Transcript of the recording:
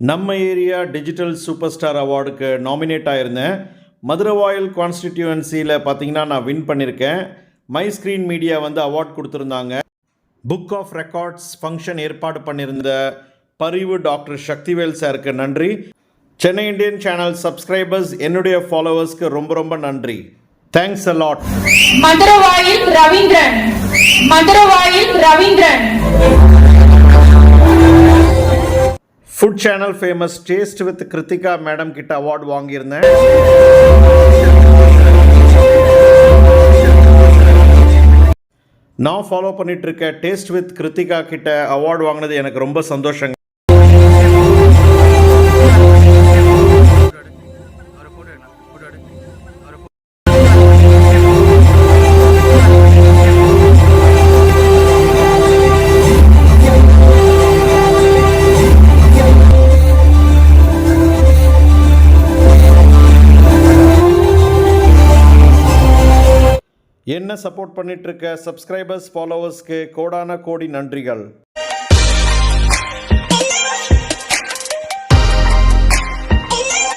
நம்ம area digital super star அவார்டுக்கு nominate ஆகியிருந்தேன் மதுரவாயல் கான்ஸ்டிடியூவன்சியில் பார்த்தீங்கன்னா நான் வின் பண்ணியிருக்கேன் மை ஸ்க்ரீன் மீடியா வந்து அவார்ட் கொடுத்துருந்தாங்க. புக் ஆஃப் ரெக்கார்ட்ஸ் ஃபங்க்ஷன் ஏற்பாடு பண்ணியிருந்த பரிவு டாக்டர் சக்திவேல் சாருக்கு நன்றி. சென்னை இந்தியன் சேனல் சப்ஸ்கிரைபர்ஸ் என்னுடைய ஃபாலோவர்ஸ்க்கு ரொம்ப ரொம்ப நன்றி. Thanks a lot Maduravoyal Raveendran. Maduravoyal Raveendran. Food channel famous taste with Kiruthika madam கிட்ட அவார்டு வாங்கியிருந்தேன். நான் ஃபாலோ பண்ணிட்டு இருக்க டேஸ்ட் வித் கிருத்திகா கிட்ட அவார்டு வாங்கினது எனக்கு ரொம்ப சந்தோஷங்க. என்ன சப்போர்ட் பண்ணிட்டு இருக்க சப்ஸ்கிரைபர்ஸ் ஃபாலோவர்ஸ்க்கு கோடான கோடி நன்றிகள்.